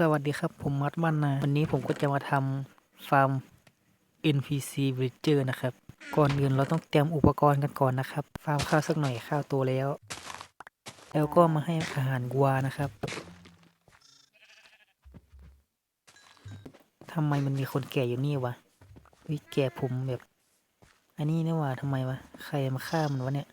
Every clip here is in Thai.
สวัสดีครับผมมัดมันนะวันนี้ผมก็จะมาทำฟาร์ม NPC Villager นะครับ ก่อนอื่นเราต้องเตรียมอุปกรณ์กันก่อนนะครับ ฟาร์มข้าวสักหน่อยข้าวโตแล้ว แล้วก็มาให้อาหารวัวนะครับทำไมมันมีคนแก่อยู่นี่วะวิแก่ผมแบบ อันนี้นี่ว่าทำไมวะใครมาฆ่ามันวะเนี่ย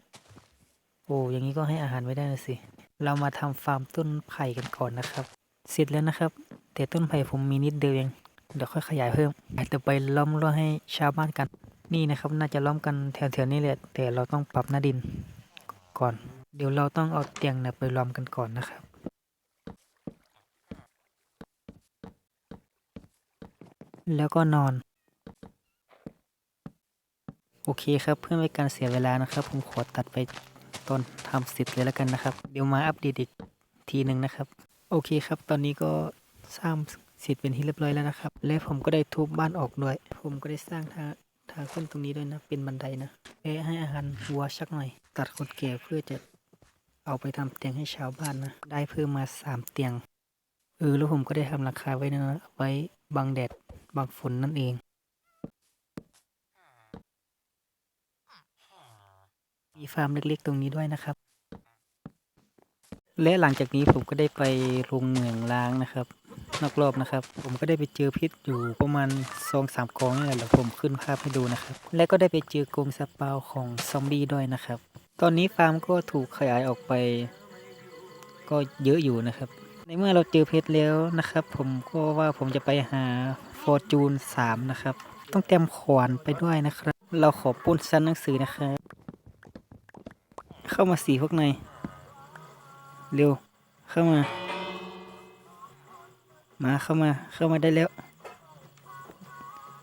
โอ้อย่างนี้ก็ให้อาหารไม่ได้นะสิเรามาทำฟาร์มต้นไผ่กันก่อนนะครับ เสร็จแล้วนะครับ แต่ต้นไผ่ผมมีนิดเดียวเองเดี๋ยวค่อยขยายเพิ่มอาจจะไปล้อมรั้วให้ชาวบ้านกัน นี่นะครับ น่าจะล้อมกันแถวๆนี้แหละแต่เราต้องปรับหน้าดินก่อน เดี๋ยวเราต้องเอาเตียงเนี่ยไปล้อมกันก่อนนะครับแล้วก็นอน โอเคครับเพื่อไม่การเสียเวลานะครับ ผมขอตัดไปตอนทำเสร็จเลยแล้วกันนะครับ เดี๋ยวมาอัปเดตอีกทีหนึ่งนะครับ โอเคครับ ตอนนี้ก็สร้างเสร็จเป็นที่เรียบร้อยแล้วนะครับ และผมก็ได้ทุบบ้านออกด้วย ผมก็ได้สร้างทางทางขึ้นตรงนี้ด้วยนะ เป็นบันไดนะและให้อาหารวัวชักหน่อย ตัดคนแก่เพื่อจะเอาไปทำเตียงให้ชาวบ้านนะ ได้เพิ่มมาสามเตียง เออ แล้วผมก็ได้ทำราคาไว้นะ ไว้บังแดดบังฝนนั่นเองมีฟาร์มเล็กๆตรงนี้ด้วยนะครับ และหลังจากนี้ผมก็ได้ไปโรงเหมืองล้างนะครับ นอกรอบนะครับ ผมก็ได้ไปเจอพิษอยู่ประมาณสองสามกองนี่แหละเดี๋ยวผมขึ้นภาพให้ดูนะครับ และก็ได้ไปเจอกรงสปาวของซอมบี้ด้วยนะครับ ตอนนี้ฟาร์มก็ถูกขยายออกไป ก็เยอะอยู่นะครับ ในเมื่อเราเจอเพชรแล้วนะครับ ผมก็ว่าผมจะไปหาฟอร์จูนสามนะครับ ต้องเตรียมขวานไปด้วยนะครับ เราขอปุ้นสั้นหนังสือนะครับ เข้ามาสีพวกใน เร็ว เข้ามา มาเข้ามา เข้ามาได้แล้ว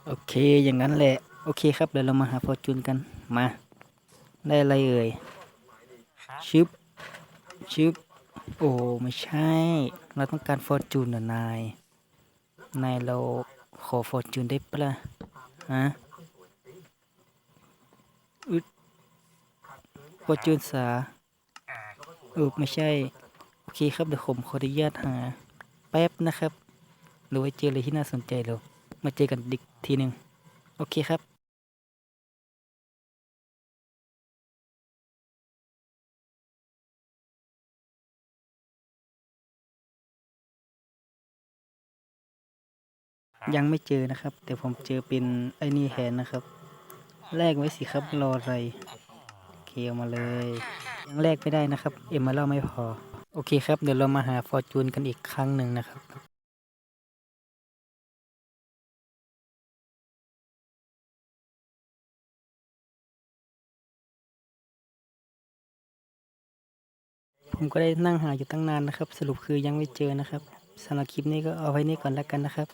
โอเค อย่างนั้นแหละ โอเคครับ เดี๋ยวเรามาหาฟอร์จูนกัน มา ได้อะไรเอ่ย ชึบ ชึบ โอ้ ไม่ใช่ เราต้องการฟอร์จูนเหรอนาย นายเราขอฟอร์จูนได้ปะล่ะ ฮะอึดฟอร์จูนสา ออไม่ใช่ โอเคครับเดี๋ยวผมขออนุญาตหาแป๊บนะครับ หรือว่าเจออะไรที่น่าสนใจเรามาเจอกันอีกทีหนึ่งโอเคครับยังไม่เจอนะครับ แต่ผมเจอเป็นไอ้นี่แทนนะครับ แลกไว้สิครับรออะไรโอเคเอามาเลย ยังแลกไม่ได้นะครับ เอ็มมาเล่าไม่พอ โอเคครับ เดี๋ยวเรามาหาฟอร์จูนกันอีกครั้งหนึ่งนะครับผมก็ได้นั่งหาอยู่ตั้งนานนะครับ สรุปคือยังไม่เจอนะครับสำหรับคลิปนี้ก็เอาไว้นี่ก่อนแล้วกันนะครับ